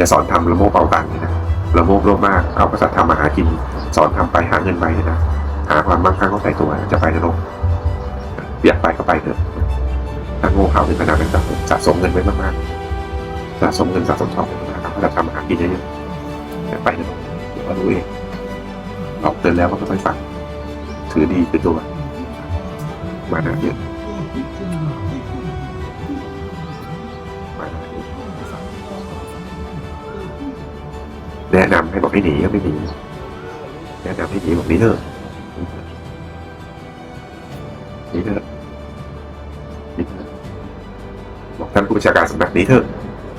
จะสอนทำละโมบเป่าตังค์เนี่ยนะละโมบโลภมากเอากษัตริย์ทำมาหากิน สอนทำไปหาเงินไปนะหาความมั่งคั่งเข้าใส่ตัวจะไปนรกอยากไปก็ไปเถอะถ้าโง่เขลาถึงขนาดนั้นสะสมเงินไว้มากๆสะสมเงินสะสมทองไว้มากๆเอากษัตริย์ทำมาหากินเยอะๆไปนรกเดี๋ยวก็รู้เองออกเตือนแล้วก็ไม่ค่อยฟังถือดีคือตัวมานะเยอะ แนะนำให้บอกให้หนีก็ไม่หนีแนะนำให้หนีบอกหนีเถอะหนีเถอะหนีเถอะบอกท่านผู้บัญชาการสำนักหนี้เถอะ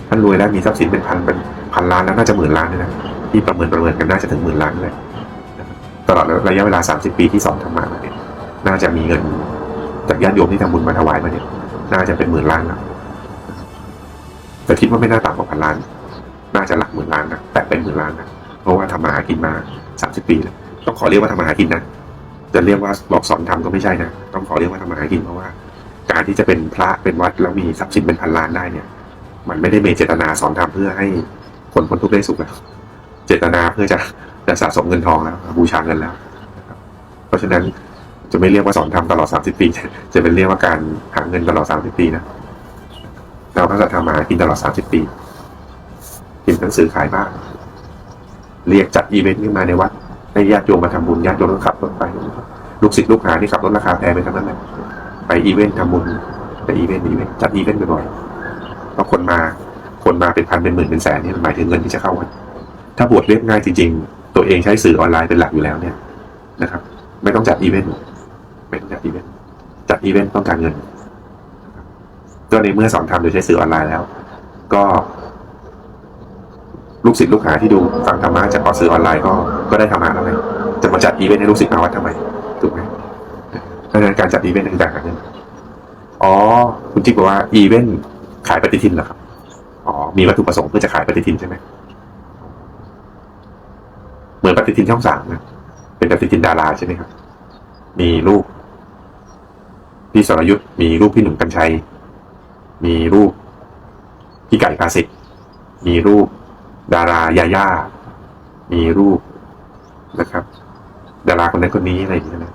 ท่านรวยแล้วมีทรัพย์สินเป็นพันเป็นพันล้านแล้วน่าจะหมื่นล้านเลยนะที่ประเมินประเมินกันน่าจะถึงหมื่นล้านเลยตลอดระยะเวลา 30 ปีที่สอนธรรมะมาเนี่ยน่าจะมีเงินจากญาติโยมที่ทำบุญมาถวายมาเนี่ยน่าจะเป็นหมื่นล้านแล้วแต่คิดว่าไม่น่าต่ำกว่าพันล้าน น่าจะหลักหมื่นล้านนะ เป็นหมื่นล้านนะเพราะว่าทำมาหากินมาสามสิบปีแล้วต้องขอเรียกว่าทำมาหากินนะจะเรียกว่าบอกสอนทำก็ไม่ใช่นะต้องขอเรียกว่าทำมาหากินเพราะว่า การที่จะเป็นพระเป็นวัดแล้วมีทรัพย์สินเป็นพันล้านได้เนี่ย มันไม่ได้มีเจตนาสอนทำเพื่อให้คนพ้นทุกข์ได้สุขแล้วเจตนาเพื่อจะจะสะสมเงินทองแล้วบูชาเงินแล้ว เพราะฉะนั้นจะไม่เรียกว่าสอนทำตลอด30ปี จะเป็นเรียกว่าการหาเงินตลอด30ปีนะเราก็จะทำมาหากินตลอด30ปีพิมพ์หนังสือขายบ้าง เรียกจัดอีเวนต์ขึ้นมาในวัดให้ญาติโยมมาทำบุญญาติโยมก็ขับรถไป ลูกศิษย์ลูกหาที่ขับรถราคาแพงไปทั้งนั้นเลยไปอีเวนต์ทำบุญไปอีเวนต์อีเวนต์จัดอีเวนต์บ่อยๆเพราะคนมาคนมาเป็นพันเป็นหมื่นเป็นแสนนี่หมายถึงเงินที่จะเข้าวัดถ้าบวชเรียบง่ายจริง ๆ ตัวเองใช้สื่อออนไลน์เป็นหลักอยู่แล้วเนี่ยนะครับ ไม่ต้องจัดอีเวนต์ไม่ต้องจัดอีเวนต์จัดอีเวนต์ต้องการเงินก็ในเมื่อสอนทำโดยใช้สื่อออนไลน์แล้ว ก็ ลูกศิษย์ลูกหาที่ดูฟังธรรมะจากออกสื่อออนไลน์ก็ก็ได้ธรรมะแล้วไงจะมาจัดอีเวนต์ให้ลูกศิษย์มาวัดทำไมถูกไหมเพราะนั้นการจัดอีเวนต์ต่างๆกันอ๋อ คุณจิ๊กบอกว่าอีเวนต์ขายปฏิทินเหรอครับอ๋อมีวัตถุประสงค์เพื่อจะขายปฏิทินใช่ไหมเหมือนปฏิทินช่องสามนะเป็นปฏิทินดาราใช่ไหมครับ มีรูปพี่สรยุทธ์มีรูปพี่หนุ่มกัญชัย มีรูปพี่ไก่ภาสิทธ์มีรูป ดารายาย่ามีรูปนะครับ ดาราคนนั้นคนนี้อะไรอย่างเงี้ยนะ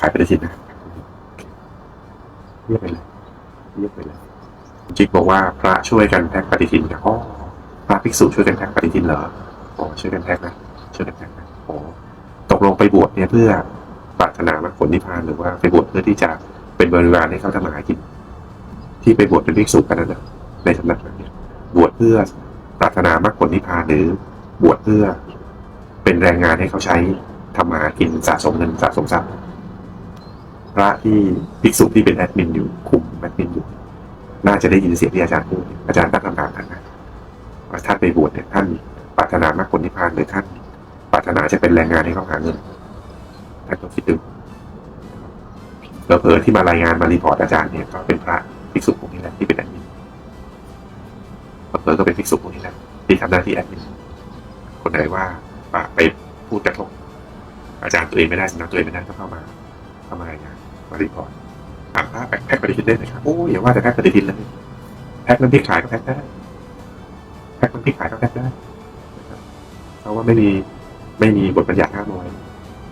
ขายปฏิทินนะเรียกไปเลยเรียกไปเลยจิกบอกว่าพระช่วยกันแพ็คปฏิทินครับอ๋อพระภิกษุช่วยกันแพ็คปฏิทินเหรอโอ้ช่วยกันแพ็คนะช่วยกันแพ็คนะโอ้ตกลงไปบวชเนี่ยเพื่อปรารถนามรรคผลนิพพานหรือว่าไปบวชเพื่อที่จะเป็นบริวารให้เขาทำมาหากิน ที่ไปบวชเป็นภิกษุกันนั่นนะในสำนักนั้น บวชเพื่อปรารถนามรรคผลนิพพานหรือบวชเพื่อเป็นแรงงานให้เขาใช้ทำมากินสะสมเงินสะสมทรัพย์พระที่ภิกษุที่เป็นแอดมินอยู่คุมแอดมินอยู่ น่าจะได้ยินเสียงที่อาจารย์พูดอาจารย์ตั้งคำถามท่านนะว่าท่านไปบวชเนี่ยท่านปรารถนามรรคผลนิพพานหรือท่านปรารถนาจะเป็นแรงงานให้เขาหาเงินท่านต้องคิดดูแล้วเผลอที่มารายงานมารีพอร์ตอาจารย์เนี่ยก็เป็นพระภิกษุพวกนี้แหละที่เป็นแอดมิน เผลอก็เป็นภิกษุพวกนี้แหละที่ทำหน้าที่แอดมินคนไหนว่าไปพูดกระทบอาจารย์ตัวเองไม่ได้สำนักตัวเองไม่ได้ก็เข้ามาเข้ามารายงานมารีพอร์ตถามพระแพ็คแพ็คปฏิทินได้ไหมครับโอ้ยอย่าว่าแต่แพ็คปฏิทินเลยแพ็คน้ำพริกขายก็แพ็คได้แพ็คน้ำพริกขายก็แพ็คได้เพราะว่าไม่มีไม่มีบทบัญญัติห้ามเอาไว้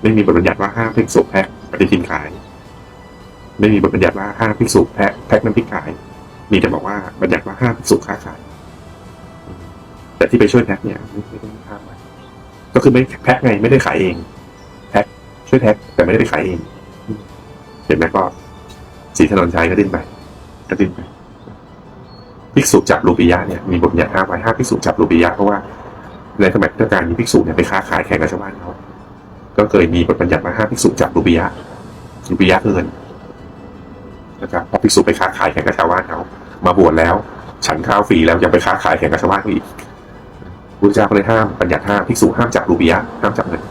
ไม่มีบทบัญญัติว่าห้ามภิกษุแพ็คปฏิทินขาย ไม่มีบทบัญญัติว่าห้ามภิกษุแพ็คแพ็คน้ำพริกขาย มีแต่บอกว่าบัญญัติว่าห้ามภิกษุค้าขาย แต่ที่ไปช่วยแพ็คเนี่ยไม่ไม่ได้ห้ามไว้ก็คือไม่แพ็คไงไม่ได้ขายเองแพ็คช่วยแพ็คแต่ไม่ได้ไปขายเองเห็นไหมก็สีถนนชัยก็ดิ้นไปก็ดิ้นไปภิกษุจับรูปียะเนี่ยมีบทบัญญัติห้าไว้ห้าภิกษุจับรูปียะเพราะว่าในสมัยพุทธกาลมีภิกษุเนี่ยไปค้าขายแข่งกับชาวบ้านเขาก็เคยมีบทบัญญัติมาห้าภิกษุจับรูปียะรูปียะคือเงินนะครับพอภิกษุไปค้าขายแข่งกับชาวบ้านเขามาบวชแล้ว ฉันข้าวฟรีแล้วยังไปค้าขายแข่งกับชาวบ้านเขาอีก พุทธเจ้าก็เลยห้ามบัญญัติห้ามภิกษุห้ามจับรูปียะห้ามจับเงิน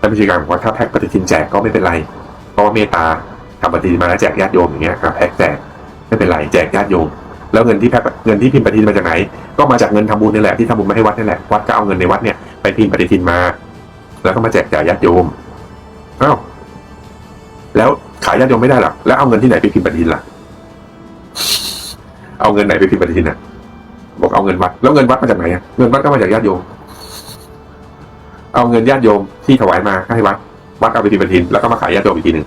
ท่านผู้จัดการบอกว่าถ้าแพ็คปฏิทินแจกก็ไม่เป็นไร เพราะว่าเมตตาทำปฏิทินมาแล้วแจกญาติโยมอย่างเงี้ยครับแพ็คแจกไม่เป็นไรแจกญาติโยม แล้วเงินที่แพ็คเงินที่พิมพ์ปฏิทินมาจากไหน ก็มาจากเงินทำบุญนี่แหละที่ทำบุญมาให้วัดนี่แหละวัดก็เอาเงินในวัดเนี่ยไปพิมพ์ปฏิทินมา แล้วก็มาแจกจ่ายญาติโยมอ้าวแล้วขายญาติโยมไม่ได้หรอแล้วเอาเงินที่ไหนไปพิมพ์ปฏิทินล่ะ เอาเงินไหนไปพิมพ์ปฏิทินอะ บอกเอาเงินวัด แล้วเงินวัดมาจากไหนอะเงินวัดก็มาจากญาติโยม เอาเงินญาติโยมที่ถวายมาให้วัด วัดเอาไปพิมพ์ปฏิทินแล้วก็มาขายญาติโยมอีกทีหนึ่ง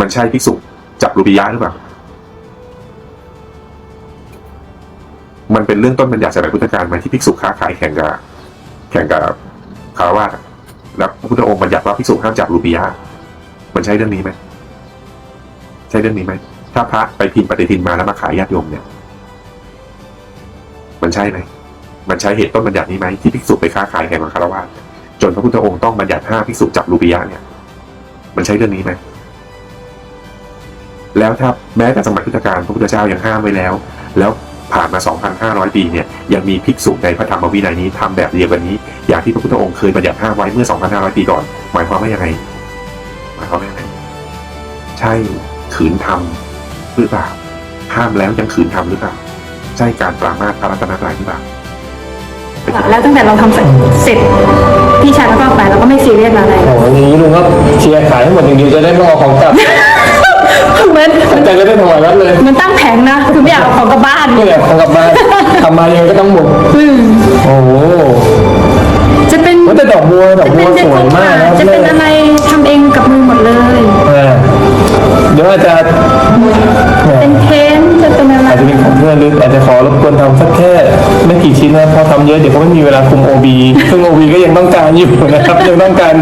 มันใช่ภิกษุจับรูปียะหรือเปล่า มันเป็นเรื่องต้นบัญญัติสมัยพุทธกาลไหมที่ภิกษุค้าขายแข่งกับแข่งกับคารวะแล้วพระพุทธองค์บัญญัติว่าภิกษุห้ามจับรูปียะมันใช่เรื่องนี้ไหม ใช่เรื่องนี้ไหมถ้าพระไปพิมพ์ปฏิทินมาแล้วมาขายญาติโยมเนี่ย มันใช่ไหมมันใช่เหตุต้นบัญญัตินี้ไหมที่ภิกษุไปค้าขายแข่งกับคารวะจนพระพุทธองค์ต้องบัญญัติห้าภิกษุจับรูปียะเนี่ย มันใช่เรื่องนี้ไหมแล้วถ้าแม้แต่สมัยพุทธกาลพระพุทธเจ้ายังห้ามไว้แล้ว แล้วผ่านมา 2,500 ปีเนี่ยยังมีภิกษุในพระธรรมวินัยนี้ทำแบบเดียวกันนี้ อย่างที่พระพุทธองค์เคยบัญญัติห้ามไว้เมื่อ 2,500 ปีก่อน หมายความว่ายังไงหมายความว่ายังไงใช่ขืนทำหรือเปล่าห้ามแล้วยังขืนทำหรือเปล่า ใช่การปรามาสพระรัตนตรัยหรือเปล่าไปคิดแล้วตั้งแต่เราทำเสร็จเสร็จพี่ชายแล้วก็ไปเราก็ไม่ซีเรียสอะไร โอ้โหอย่างนี้ลุงก็เชียร์ขายทั้งหมดอย่างเดียวจะได้ไม่เอาของกลับเหมือนแต่จะได้ถวายวัดเลยเหมันตั้งแผงนะคือไม่อยากเอาของกลับบ้านนี่แหละของกลับมาทำมายังไงก็ต้องหมดอืมโอ้โหจะเป็นว่าแต่ดอกบัวดอกจะบัเป็วนเด็สกวยมากนะครับจะเป็นอะไรทำเองกับมือหมดเลยอ่าเดี๋ยวอาจจะ นะเพอทำเวเขาไม่มีเวลาคุมโอบีซึ่งโอบีก็ยังต้องการอยู่นะครับยังต้องการ